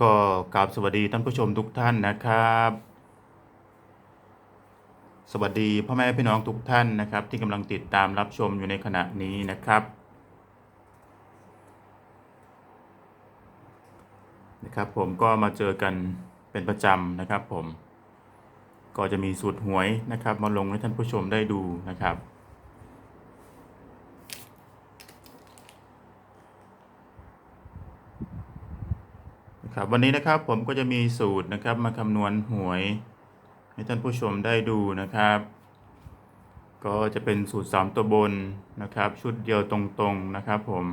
ก็กราบสวัสดีท่านผู้ชมทุกท่านนะครับ สวัสดีพ่อแม่พี่น้องทุกท่านนะครับ ที่กำลังติดตามรับชมอยู่ในขณะนี้นะครับนะครับ ผมก็มาเจอกันเป็นประจำนะครับ ผม ก็จะมีสูตรหวยนะครับ มาลงให้ท่านผู้ชมได้ดูนะครับ ครับวันนี้นะครับผมก็จะมีสูตรนะครับมาคำนวณหวย ให้ท่านผู้ชมได้ดูนะครับ ก็จะเป็นสูตร 3 ตัวบนนะครับ ชุดเดียวตรงๆนะครับผม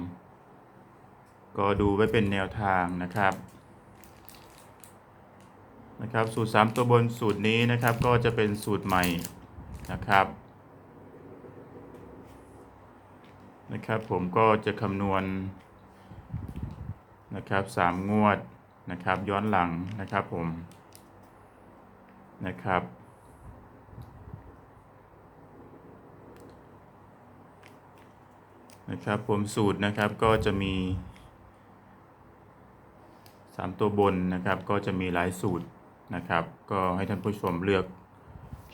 ก็ดูไว้เป็นแนวทางนะครับนะครับสูตร 3 ตัวบนสูตรนี้นะครับก็จะเป็นสูตรใหม่นะครับนะครับผมก็จะคำนวณนะครับสามงวด นะครับ ย้อนหลังนะครับผมนะครับ นะครับผมสูตรนะครับก็จะมี 3 ตัวบนนะครับ ก็จะมีหลายสูตรนะครับ ก็ให้ท่านผู้ชมเลือก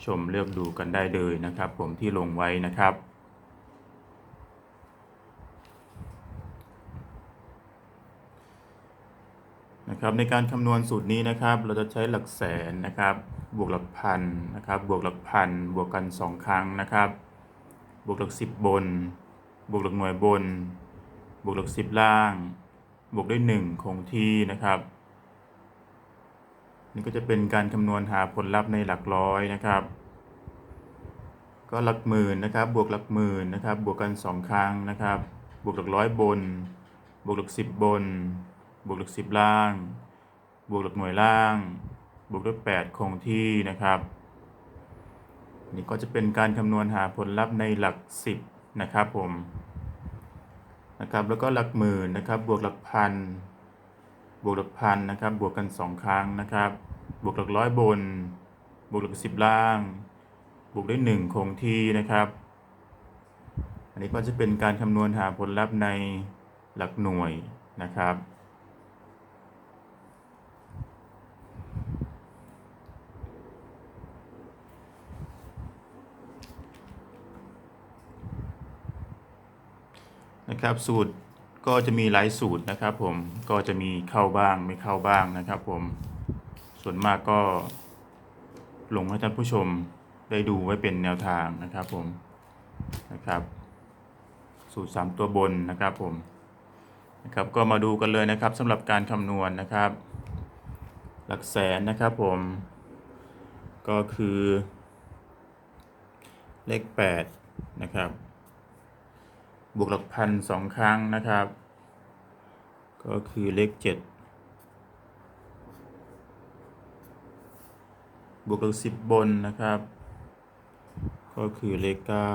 ชมเลือกดูกันได้เลยนะครับ ผมที่ลงไว้นะครับ นะครับในการคำนวณสูตรนี้นะครับ เราจะใช้หลักแสนนะครับ บวกหลักพันนะครับ บวกหลักพันบวกกัน 2 ครั้งนะครับ บวกหลักสิบบน บวกหลักหน่วยบน บวกหลักสิบล่าง บวกด้วย 1 คงที่นะครับ นี่ก็จะเป็นการคำนวณหาผลลัพธ์ในหลักร้อยนะครับ ก็หลักหมื่นนะครับ บวกหลักหมื่นนะครับ บวกกัน 2 ครั้งนะครับ บวกหลักร้อยบน บวกหลักสิบบน บวกหลักสิบล่าง บวกหลักหน่วยล่าง บวกด้วย8คงที่นะครับนี่ก็จะเป็นการคำนวณหาผลลัพธ์ในหลัก 10 นะครับผมนะครับแล้วก็หลักหมื่นนะครับ บวกหลักพันบวกหลักพันนะครับ บวกกัน 2 ครั้งนะครับ บวกหลักร้อยบน บวกหลักสิบล่าง บวกด้วย1คงที่นะครับ อันนี้ก็จะเป็นการคำนวณหาผลลัพธ์ในหลักหน่วยนะครับ นะครับ สูตรก็จะมีหลายสูตรนะครับ ผมก็จะมีเข้าบ้างไม่เข้าบ้างนะครับ ผมส่วนมากก็ลงให้ท่านผู้ชมได้ดูไว้เป็นแนวทางนะครับ ผมนะครับ สูตร 3 ตัวบนนะครับ ผมนะครับก็มาดูกันเลยนะครับสำหรับการคำนวณนะครับ หลักแสนนะครับผมก็คือเลข 8 นะครับ บวกหลักพันสองครั้งนะครับ ก็คือเลขเจ็ดบวกหลักสิบบนนะครับ ก็คือเลขเก้า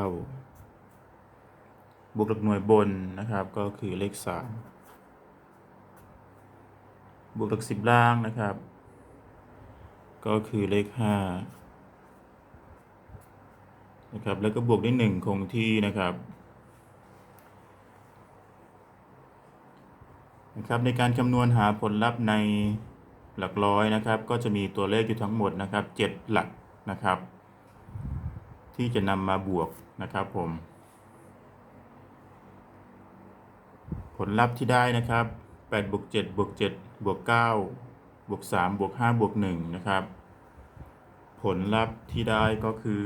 บวกหลักหน่วยบนนะครับ ก็คือเลขสามบวกหลักสิบล่างนะครับ ก็คือเลขห้านะครับ แล้วก็บวกด้วยหนึ่งคงที่นะครับ นะครับในการคำนวณหาผลลัพธ์ในหลักร้อยนะครับ ก็จะมีตัวเลขอยู่ทั้งหมดนะครับ 7 หลักนะครับ ที่จะนำมาบวกนะครับผม ผลลัพธ์ที่ได้นะครับ8บวก7บวก7บวก9บวก3บวก5บวก1นะครับ ผลลัพธ์ที่ได้ก็คือ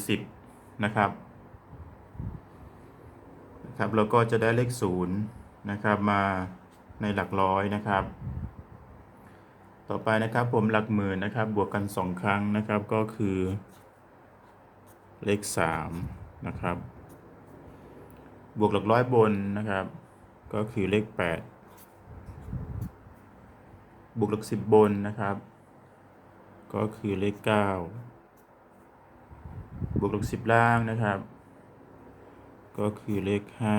40นะครับ นะครับ แล้วก็จะได้เลขศูนย์นะครับมาในหลักร้อยนะครับ ต่อไปนะครับผมหลักหมื่นนะครับ บวกกัน 2 ครั้งนะครับก็คือ เลข3นะครับ บวกหลักร้อยบนนะครับ ก็คือเลข 8 บวกหลักสิบบนนะครับ ก็คือเลข 9 บวกหลักสิบล่างนะครับ ก็คือเลขห้า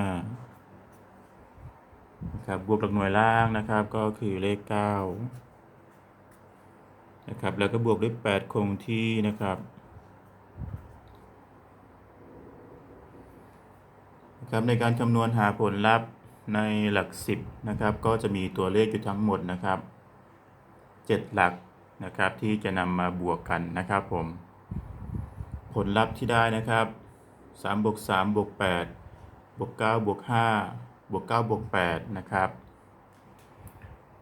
นะครับบวกหลักหน่วยล่างนะครับก็คือเลขเก้านะครับแล้วก็บวกด้วยแปดคงที่นะครับคครับในการคำนวณหาผลลัพธ์ในหลักสิบนะครับก็จะมีตัวเลขอยู่ทั้งหมดนะครับเจ็ดหลักนะครับที่จะนำมาบวกกันนะครับผม ผลลัพธ์ที่ได้นะครับ สามบวกสามบวกแปดบวกเก้าบวกห้าบวกเก้าบวกแปดนะครับ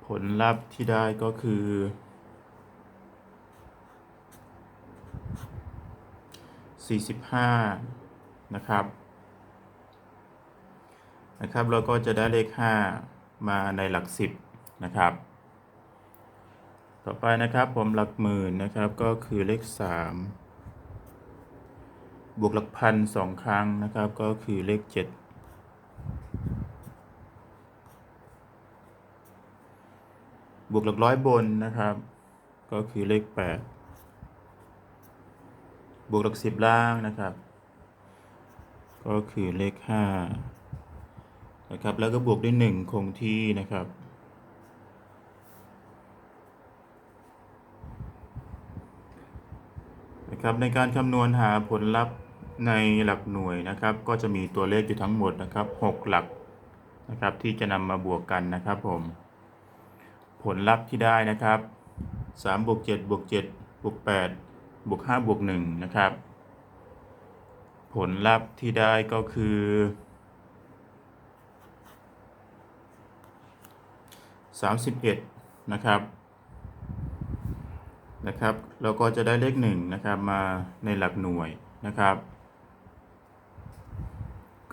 ผลลัพธ์ที่ได้ก็คือสี่สิบห้านะครับ นะครับ เราก็จะได้เลข 5 มาในหลัก 10 นะครับ ต่อไปนะครับผมหลักหมื่นนะครับก็คือเลข 3 บวกหลักพันสองครั้งนะครับ ก็คือเลข7บวกหลักร้อยบนนะครับ ก็คือเลข8บวกหลักสิบล่างนะครับ ก็คือเลข5นะครับ แล้วก็บวกด้วยหนึ่งคงที่นะครับนะครับในการคำนวณหาผลลัพธ์ ในหลักหน่วยนะครับ ก็จะมีตัวเลขอยู่ทั้งหมดนะครับ 6 หลักนะครับ ที่จะนำมาบวกกันนะครับผม ผลลัพธ์ที่ได้นะครับ3บวก7บวก7บวก8บวก5บวก1นะครับ ผลลัพธ์ที่ได้ก็คือ31นะครับนะครับ เราก็จะได้เลข1นะครับมาในหลักหน่วยนะครับ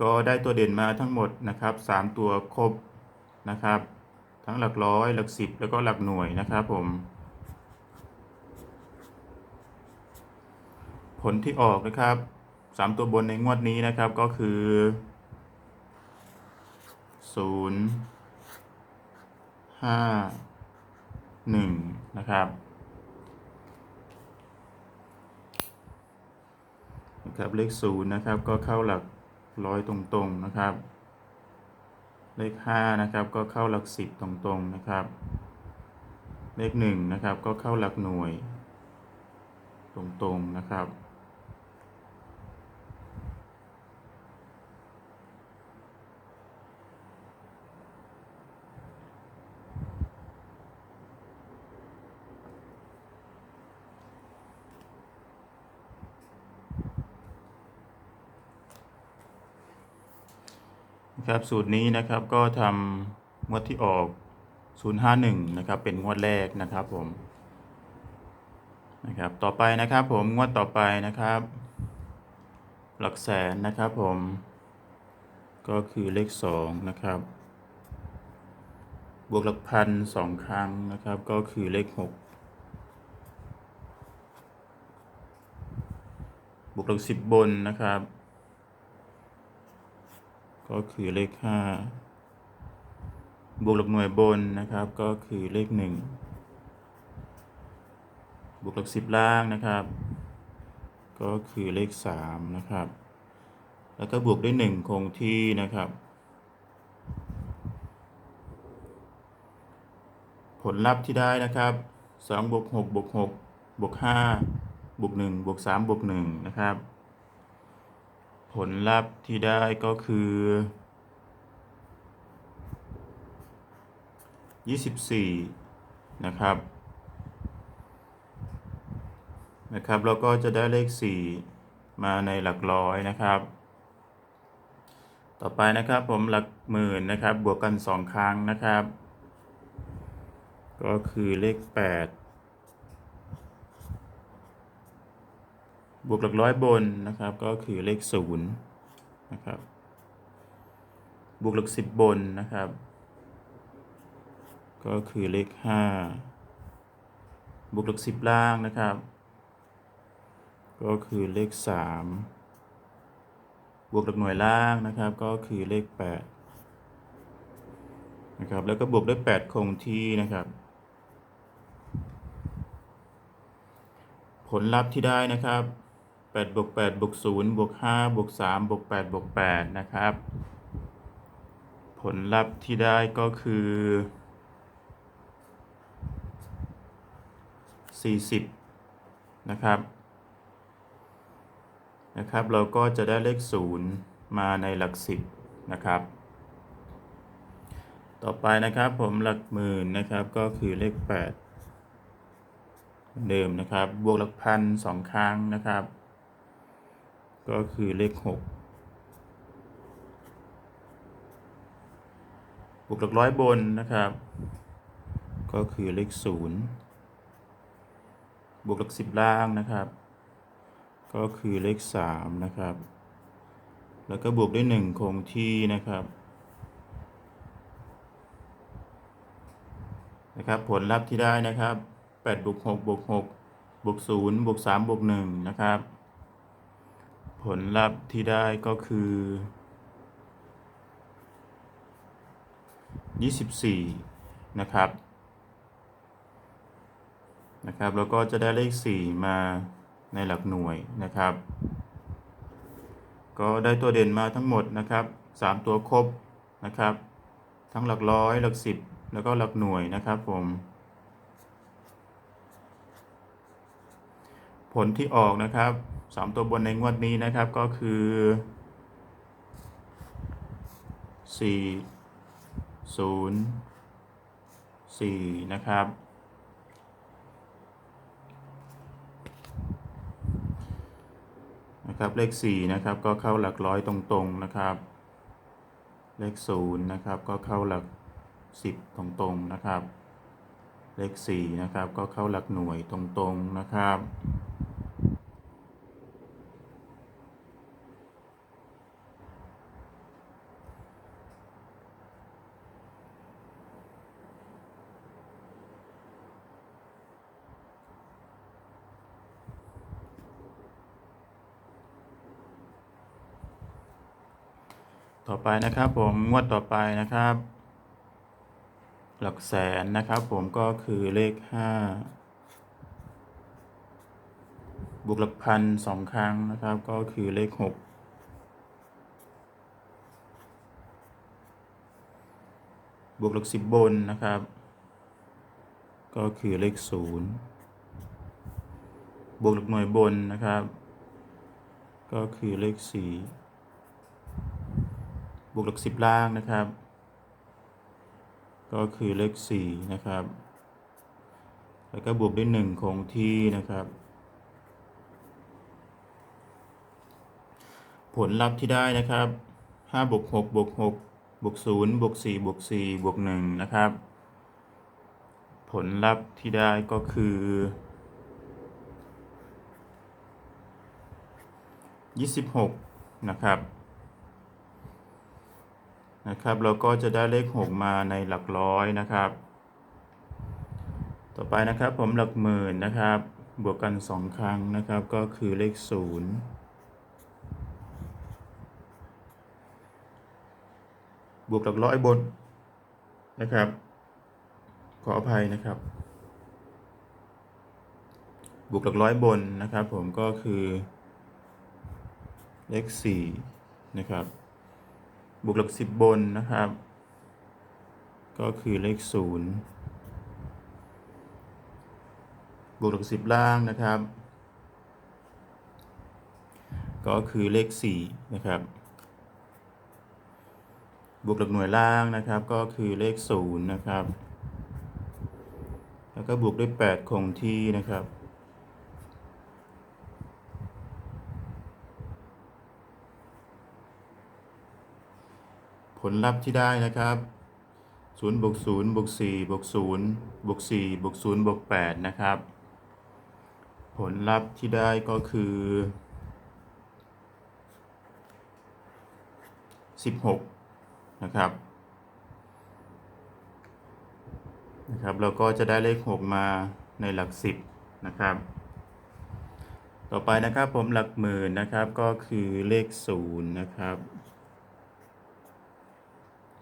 ก็ได้ตัวเด่นมาทั้งหมดนะครับ 3 ตัวครบนะครับ ทั้งหลักร้อยหลักสิบแล้วก็หลักหน่วยนะครับผม ผลที่ออกนะครับ 3 ตัวบนในงวดนี้นะครับก็คือ0ห้าหนึ่งนะครับนะครับเลขศูนย์นะครับก็เข้าหลัก ร้อยตรงๆนะครับ เลขห้านะครับก็เข้าหลักสิบตรงๆนะครับ เลขหนึ่งนะครับก็เข้าหลักหน่วย ตรงๆนะครับ ครับสูตรนี้นะครับก็ทำงวดที่ออก 051 นะครับ เป็นงวดแรกนะครับผมนะครับต่อไปนะครับผมงวดต่อไปนะครับ หลักแสนนะครับผม ก็คือเลข 2 นะครับ บวกหลักพันสองครั้งนะครับ ก็คือเลข 6บวกหลักสิบบนนะครับ ก็คือเลข5บวกหลักหน่วยบนนะครับ ก็คือเลข1บวกหลักสิบล่างนะครับ ก็คือเลข3นะครับ แล้วก็บวกด้วย1คงที่นะครับผลลัพธ์ที่ได้นะครับ2บวก6บวก6บวก5บวก1บวก3บวก1นะครับ ผลลัพธ์ที่ได้ก็คือ 24 นะครับ นะครับ แล้วก็จะได้เลข 4 มาในหลักร้อยนะครับ ต่อไปนะครับผมหลักหมื่นนะครับ บวกกัน 2 ครั้งนะครับ ก็คือเลข 8 บวกหลักร้อยบนนะครับ ก็คือเลขศูนย์นะครับ บวกหลักสิบบนนะครับ ก็คือเลขห้าบวกหลักสิบล่างนะครับ ก็คือเลขสามบวกหลักหน่วยล่างนะครับ ก็คือเลขแปดนะครับ แล้วก็บวกด้วยแปดคงที่นะครับผลลัพธ์ที่ได้นะครับ 8บวก8บวก0บวก5บวก3บวก8บวก8นะครับ ผลลัพธ์ที่ได้ก็คือ 40 นะครับนะครับ เราก็จะได้เลข 0 มาในหลัก 10 นะครับ ต่อไปนะครับผมหลักหมื่นนะครับก็คือเลขแปดเดิมนะครับ บวกหลักพันสองครั้งนะครับ ก็คือเลขหกบวกหลักร้อยบนนะครับ ก็คือเลขศูนย์บวกหลักสิบล่างนะครับ ก็คือเลขสามนะครับ แล้วก็บวกด้วยหนึ่งคงที่นะครับนะครับผลลัพธ์ที่ได้นะครับ8บวก6บวก6บวก0บวก3บวก1นะครับ ผลลัพธ์ที่ได้ก็คือ 24 นะครับ นะครับ แล้วก็จะได้เลข 4 มาในหลักหน่วยนะครับ ก็ได้ตัวเด่นมาทั้งหมดนะครับ 3 ตัวครบนะครับ ทั้งหลักร้อยหลักสิบแล้วก็หลักหน่วยนะครับผมผลที่ออกนะครับ3ตัวบนในงวดนี้นะครับก็คือ4 0 4นะครับนะครับเลข4นะครับก็เข้าหลักร้อยตรงๆนะครับ เลข0นะครับก็เข้าหลัก 10 ตรงๆนะครับ เลข4นะครับก็เข้าหลักหน่วยตรงๆนะครับ ต่อไปนะครับผมงวดต่อไปนะครับ หลักแสนนะครับ ผมก็คือเลขห้าบวกหลักพันสองครั้งนะครับ ก็คือเลขหกบวกหลักสิบบนนะครับ ก็คือเลขศูนย์บวกหลักหน่วยบนนะครับ ก็คือเลขสี่ บวกหลักสิบล่างนะครับ ก็คือเลขสี่นะครับ แล้วก็บวกด้วยหนึ่งคงที่นะครับ ผลลัพธ์ที่ได้นะครับห้าบวกหกบวกหกบวกศูนย์บวกสี่บวกสี่บวกหนึ่งนะครับ ผลลัพธ์ที่ได้ก็คือยี่สิบหกนะครับ นะครับเราก็จะได้เลข 6 มาในหลักร้อยนะครับ ต่อไปนะครับผมหลักหมื่นนะครับ บวกกัน 2 ครั้งนะครับ ก็คือเลข 0 บวกหลักร้อยบนนะครับ ขออภัยนะครับ บวกหลักร้อยบนนะครับ ผมก็คือเลข 4 นะครับ บวกหลักสิบบนนะครับ ก็คือเลขศูนย์บวกหลักสิบล่างนะครับ ก็คือเลขสี่นะครับ บวกหลักหน่วยล่างนะครับ ก็คือเลขศูนย์นะครับ แล้วก็บวกด้วยแปดคงที่นะครับ ลลัพธ์ที่ได้นะครับ0บวก0บวก4บวก0บวก4บวก0บวก8นะครับ ผลลัพธ์ที่ได้ก็คือ 16 นะครับนะครับ เราก็จะได้เลข 6 มาในหลัก 10 นะครับ ต่อไปนะครับผมหลักหมื่นนะครับก็คือเลข 0 นะครับ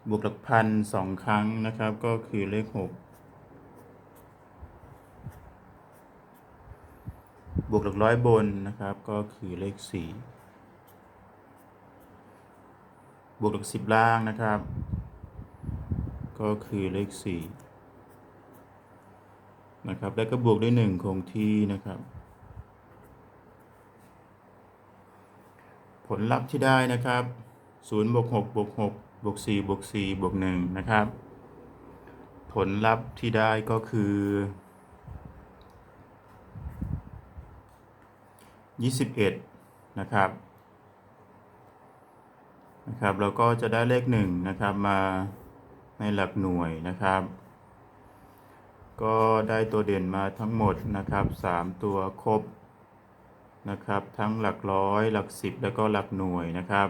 บวกหลักพันสองครั้งนะครับ ก็คือเลขหกบวกหลักร้อยบนนะครับ ก็คือเลขสี่บวกหลักสิบล่างนะครับ ก็คือเลขสี่นะครับ แล้วก็บวกด้วยหนึ่งคงที่นะครับ ผลลัพธ์ที่ได้นะครับ0บวก6บวก6 บวก4บวก4บวก1นะครับ ผลลัพธ์ที่ได้ก็คือ 21 นะครับนะครับแล้วก็จะได้เลข1นะครับมาในหลักหน่วยนะครับ ก็ได้ตัวเด่นมาทั้งหมดนะครับ 3 ตัวครบนะครับ ทั้งหลักร้อยหลัก 10 แล้วก็หลักหน่วยนะครับ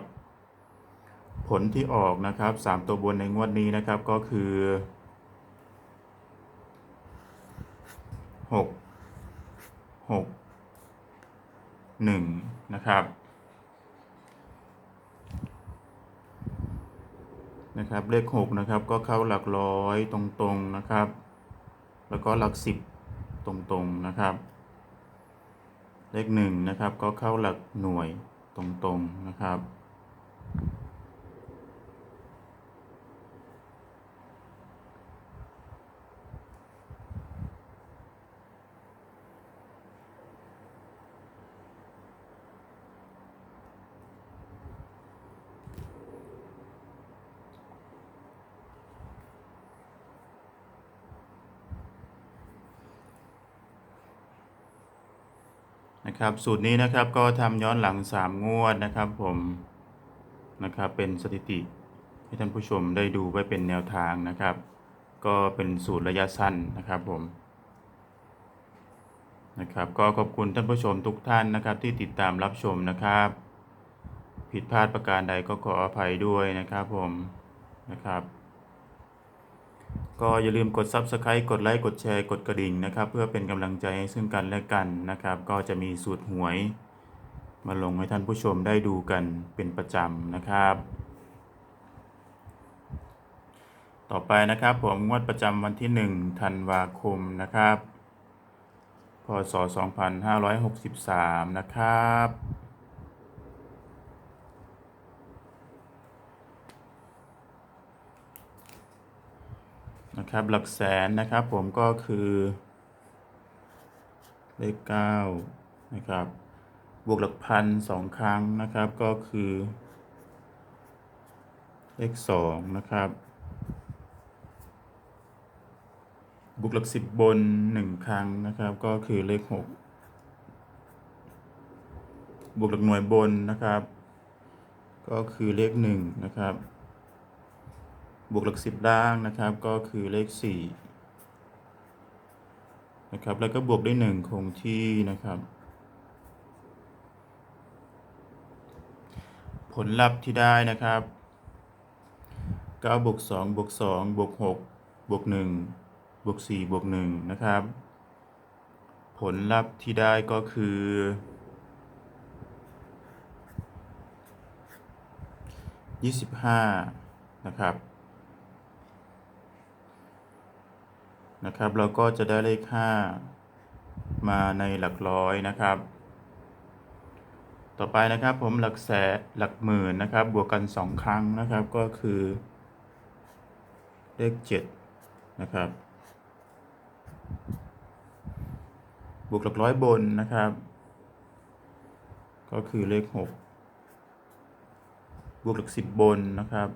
ผลที่ออกนะครับ 3 ตัวบนในงวดนี้นะครับก็คือ 6 6 1 นะครับนะครับเลข 6 นะครับ ก็เข้าหลักร้อยตรงๆนะครับ แล้วก็หลัก 10 ตรงๆนะครับ เลข 1 นะครับ ก็เข้าหลักหน่วยตรงๆนะครับ นะครับ สูตรนี้นะครับก็ทำย้อนหลัง 3 งวดนะครับ ผมนะครับเป็นสถิติ ให้ท่านผู้ชมได้ดูไว้เป็นแนวทางนะครับ ก็เป็นสูตรระยะสั้นนะครับผมนะครับก็ขอบคุณท่านผู้ชมทุกท่านนะครับ ที่ติดตามรับชมนะครับ ผิดพลาดประการใดก็ขออภัยด้วยนะครับผมนะครับ ก็อย่าลืมกด Subscribe กดไลค์กดแชร์กดกระดิ่งนะครับ เพื่อเป็นกำลังใจให้ซึ่งกันและกันนะครับ ก็จะมีสูตรหวย มาลงให้ท่านผู้ชมได้ดูกันเป็นประจำนะครับ ต่อไปนะครับผมงวดประจำวันที่ 1 ธันวาคมนะครับ พศ 2563 นะครับ นะครับ หลักแสนนะครับ ผมก็คือเลข9นะครับ บวกหลักพันสองครั้งนะครับ ก็คือ เลข2นะครับ บวกหลักสิบบน1ครั้งนะครับ ก็คือเลข6บวกหลักหน่วยบนนะครับ ก็คือเลข1นะครับ บวกหลักสิบล่างนะครับ ก็คือเลขสี่นะครับ แล้วก็บวกด้วยหนึ่งคงที่นะครับ ผลลัพธ์ที่ได้นะครับเก้าบวกสองบวกสองบวกหกบวกหนึ่งบวกสี่บวกหนึ่งนะครับ ผลลัพธ์ที่ได้ก็คือยี่สิบห้านะครับ นะครับ เราก็จะได้เลข 5 มาในหลักร้อยนะครับ ต่อไปนะครับผมหลักแสนหลักหมื่นนะครับ บวกกัน 2 ครั้งนะครับ ก็คือ เลข 7 นะครับ บวกหลักร้อยบนนะครับ ก็คือเลข 6บวกหลัก10บนนะครับ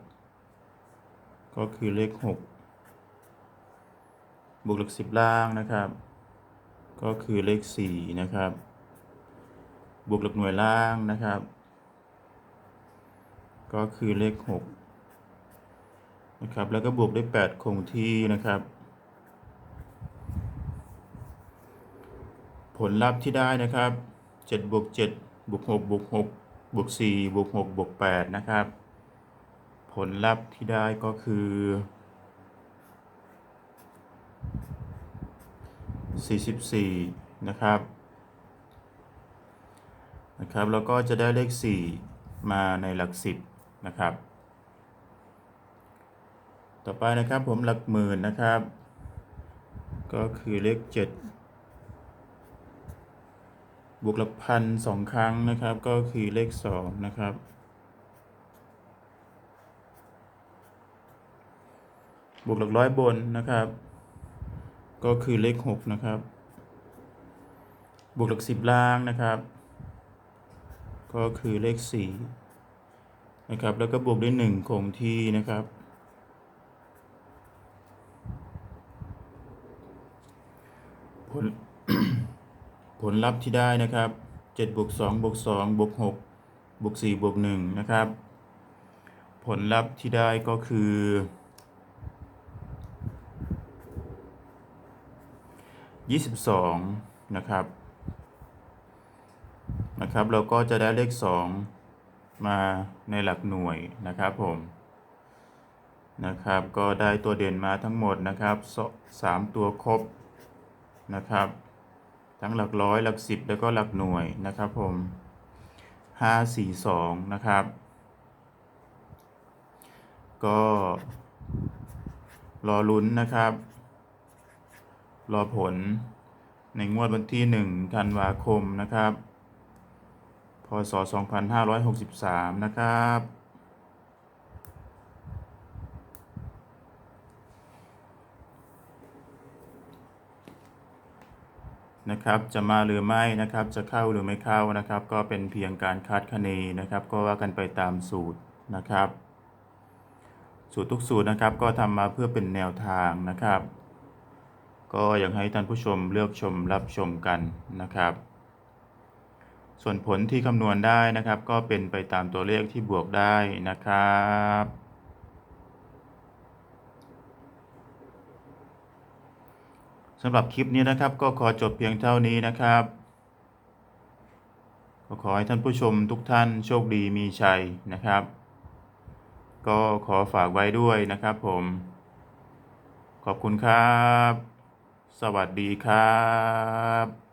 ก็คือเลข6 บวกหลักสิบล่างนะครับ ก็คือเลขสี่นะครับ บวกหลักหน่วยล่างนะครับ ก็คือเลขหกนะครับ แล้วก็บวกด้วยแปดคงที่นะครับ ผลลัพธ์ที่ได้นะครับเจ็ดบวกเจ็ดบวกหกบวกหกบวกสี่บวกหกบวกแปดนะครับ ผลลัพธ์ที่ได้ก็คือ 44 นะครับ นะครับ แล้วก็จะได้เลข 4 มาในหลัก 10 นะครับ ต่อไปนะครับผมหลักหมื่นนะครับ ก็คือเลข 7 บวกหลักพันสองครั้งนะครับ ก็คือเลข 2 นะครับบวกหลักร้อยบนนะครับ ก็คือเลข6นะครับ บวกหลักสิบล่างนะครับ ก็คือเลข4นะครับ แล้วก็บวกด้วยหนึ่งคงที่นะครับ ผลผลลัพธ์ที่ได้นะครับ7บวก2บวก2บวก6บวก4บวก1นะครับ ผลลัพธ์ที่ได้ก็คือ 22 นะครับ นะครับ เราก็จะได้เลข 2 มาในหลักหน่วยนะครับผม นะครับ ก็ได้ตัวเด่นมาทั้งหมดนะครับสามตัวครบนะครับ ทั้งหลักร้อยหลักสิบแล้วก็หลักหน่วยนะครับผมห้าสี่สองนะครับ ก็รอลุ้นนะครับ รอผลในงวดวันที่หนึ่งธันวาคมนะครับ พศ 2563 นะครับ นะครับ จะมาหรือไม่นะครับ จะเข้าหรือไม่เข้านะครับ ก็เป็นเพียงการคาดคะเนนะครับ ก็ว่ากันไปตามสูตรนะครับ สูตรทุกสูตรนะครับ ก็ทำมาเพื่อเป็นแนวทางนะครับ ก็อยากให้ท่านผู้ชมเลือกชมรับชมกันนะครับ ส่วนผลที่คำนวณได้นะครับ ก็เป็นไปตามตัวเลขที่บวกได้นะครับสำหรับคลิปนี้นะครับ ก็ขอจบเพียงเท่านี้นะครับก็ขอให้ท่านผู้ชมทุกท่านโชคดีมีชัยนะครับ ก็ขอฝากไว้ด้วยนะครับผม ขอบคุณครับ สวัสดีครับ